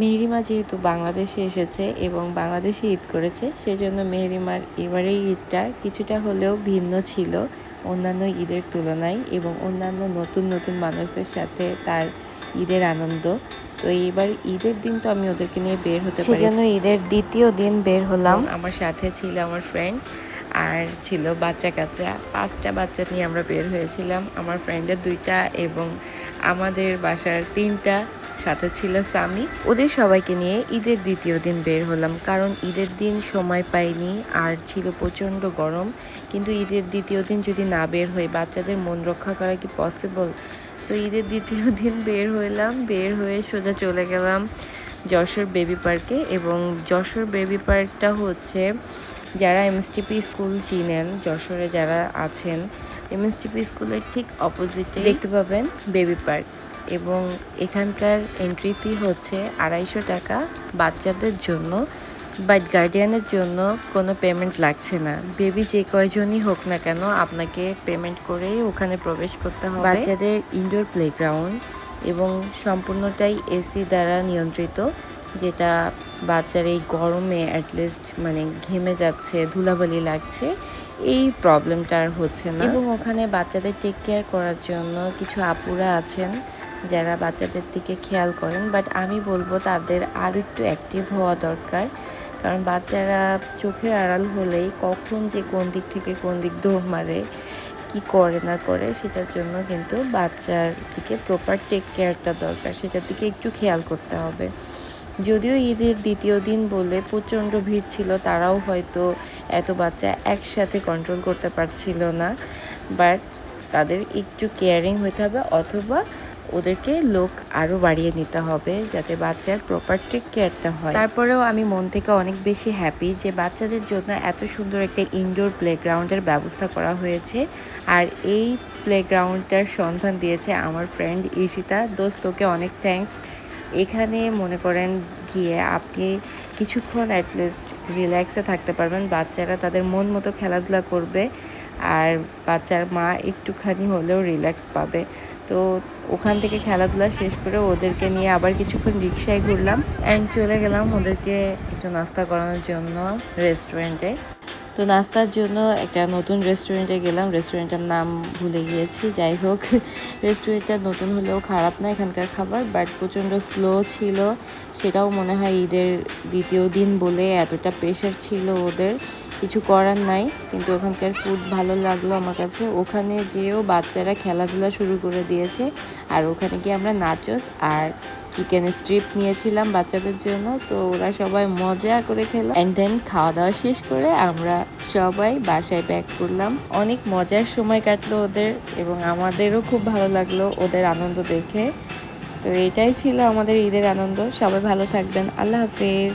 মেহরিমা যেহেতু বাংলাদেশে এসেছে এবং বাংলাদেশে ঈদ করেছে সেজন্য মেহরিমার এবারের ঈদটা কিছুটা হলেও ভিন্ন ছিল অন্যান্য ঈদের তুলনায় এবং অন্যান্য নতুন নতুন মানুষদের সাথে তার ঈদের আনন্দ। তো এইবার ঈদের দিন তো আমি ওদেরকে নিয়ে বের হতে পারি। সেজন্য ঈদের দ্বিতীয় দিন বের হলাম। আমার সাথে ছিল আমার ফ্রেন্ড আর ছিল বাচ্চা কাচ্চা। পাঁচটা বাচ্চা নিয়ে আমরা বের হয়েছিলাম। আমার ফ্রেন্ডের দুইটা এবং আমাদের বাসার তিনটা। সাথে ছিল সামি ওদের সবাইকে নিয়ে ঈদের দ্বিতীয় দিন বের হলাম, কারণ ঈদের দিন সময় পাইনি, আর ছিল প্রচণ্ড গরম। কিন্তু ঈদের দ্বিতীয় দিন যদি না বের হই, বাচ্চাদের মন রক্ষা করা কি পসিবল তো ঈদের দ্বিতীয় দিন বের হইলাম, বের হয়ে সোজা চলে গেলাম যশোর বেবি পার্কে। এবং যশোর বেবি পার্কটা হচ্ছে, যারা এমএসটিপি স্কুল চিনেন, যশোরে যারা আছেন এমএসটিপি স্কুলের ঠিক অপোজিটে দেখতে পাবেন বেবি পার্ক। এবং এখানকার এন্ট্রি ফি হচ্ছে আড়াইশো টাকা। বাচ্চাদের জন্য বাট গার্ডিয়ানের জন্য কোনো পেমেন্ট লাগছে না। বেবি যে কয়জনই হোক না কেন, আপনাকে পেমেন্ট করেই ওখানে প্রবেশ করতে হবে। বাচ্চাদের ইনডোর প্লেগ্রাউন্ড এবং সম্পূর্ণটাই এসি দ্বারা নিয়ন্ত্রিত, যেটা বাচ্চার এই গরমে অ্যাটলিস্ট মানে ঘেমে যাচ্ছে, ধুলাবালি লাগছে, এই প্রবলেমটা আর হচ্ছে না। এবং ওখানে বাচ্চাদের টেক কেয়ার করার জন্য কিছু আপুরা আছেন। যারা বাচ্চাদের দিকে খেয়াল করেন বাট আমি বলব তাদের আরও একটু অ্যাক্টিভ হওয়া দরকার। কারণ বাচ্চারা চোখের আড়াল হলেই কখন যে কোন দিক থেকে কোন দিক দৌড় মারে, কি করে না করে, সেটার জন্য কিন্তু বাচ্চার দিকে প্রপার টেক কেয়ারটা দরকার। সেটার দিকে একটু খেয়াল করতে হবে। যদিও ঈদের দ্বিতীয় দিন বলে প্রচণ্ড ভিড় ছিল, তারাও হয়তো এত বাচ্চা একসাথে কন্ট্রোল করতে পারছিল না বাট তাদের একটু কেয়ারিং হতে হবে, অথবা ওদেরকে লোক আরও বাড়িয়ে নিতে হবে যাতে বাচ্চার প্রপার টেক কেয়ারটা হয়। তারপরেও আমি মন থেকে অনেক বেশি হ্যাপি যে বাচ্চাদের জন্য এত সুন্দর একটা ইনডোর প্লেগ্রাউন্ডের ব্যবস্থা করা হয়েছে। আর এই প্লেগ্রাউন্ডটার সন্ধান দিয়েছে আমার ফ্রেন্ড ঈশিতা। দোস্ত অনেক থ্যাঙ্কস এখানে মনে করেন গিয়ে আপনি কিছুক্ষণ অ্যাটলিস্ট রিল্যাক্সে থাকতে পারবেন। বাচ্চারা তাদের মন মতো খেলাধুলা করবে আর বাচ্চার মা একটুখানি হলেও রিল্যাক্স পাবে। তো ওখান থেকে খেলাধুলা শেষ করে ওদেরকে নিয়ে আবার কিছুক্ষণ রিক্সায় ঘুরলাম। অ্যান্ড চলে গেলাম ওদেরকে একটু নাস্তা করানোর জন্য রেস্টুরেন্টে তো নাস্তার জন্য একটা নতুন রেস্টুরেন্টে গেলাম। রেস্টুরেন্টের নাম ভুলে গিয়েছি, যাই হোক। রেস্টুরেন্টটা নতুন হলেও খারাপ না এখানকার খাবার বাট প্রচণ্ড স্লো ছিল। সেটাও মনে হয় ঈদের দ্বিতীয় দিন বলে এতটা প্রেশার ছিল ওদের। কিছু করার নাই, কিন্তু ওখানকার ফুড ভালো লাগল আমার কাছে। ওখানে যেও বাচ্চারা খেলাধুলা শুরু করে দিয়েছে, আর ওখানে গিয়ে আমরা নাচস আর চিকেন স্ট্রিপ নিয়েছিলাম বাচ্চাদের জন্য, তো ওরা সবাই মজা করে খেলো। অ্যান্ড দেন খাওয়া দাওয়া শেষ করে আমরা সবাই বাসায় ব্যাক করলাম। অনেক মজার সময় কাটলো ওদের এবং আমাদেরও খুব ভালো লাগল ওদের আনন্দ দেখে। তো এটাই ছিল আমাদের ঈদের আনন্দ। সবাই ভালো থাকবেন। আল্লাহ হাফেজ।